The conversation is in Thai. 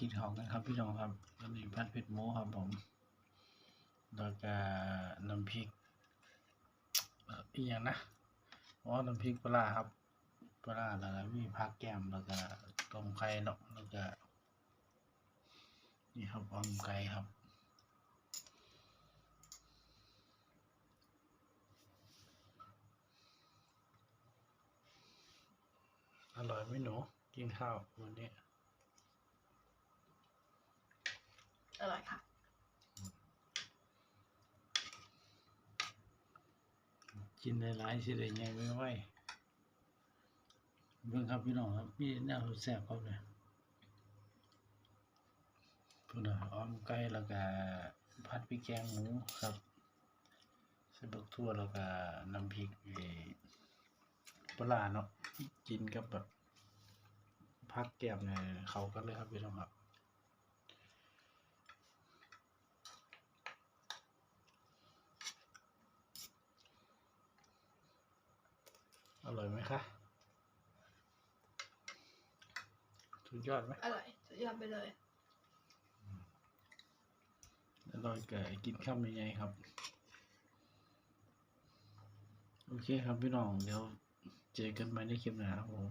กินข้าวกันครับพี่น้องครับอันนี้พัดเผ็ดหมูครับผมแล้วก็น้ำพริกอีกอย่างนะอ๋อน้ำพริกปลาครับปลาแล้วก็มีผักแก้มแล้วก็ต้มไข่เนาะแล้วก็นี่ครับอมไก่ครับอร่อยไหมหนูกินข้าววันนี้ อร่อยค่ะ กินได้หลายสิได้ใหญ่ไว้ไว้เบิ่งครับพี่น้องครับมีแนวแซ่บครับเลยพุ่นน่ะอ้อมไก่แล้วก็ผัดพริกแกงหมูครับใส่บักทั่วแล้วก็น้ำพริกไอ้ปลาเนาะกินกับแบบผักแก้มเนี่ยเขากันเลยครับพี่น้องครับ อร่อยไหมคะสุดยอดไหมอร่อยสุดยอดไปเลยอร่อยเกิดกินข้าวยังไงครับ โอเคครับพี่น้อง เดี๋ยวเจอกันใหม่ในคลิปหน้าครับผม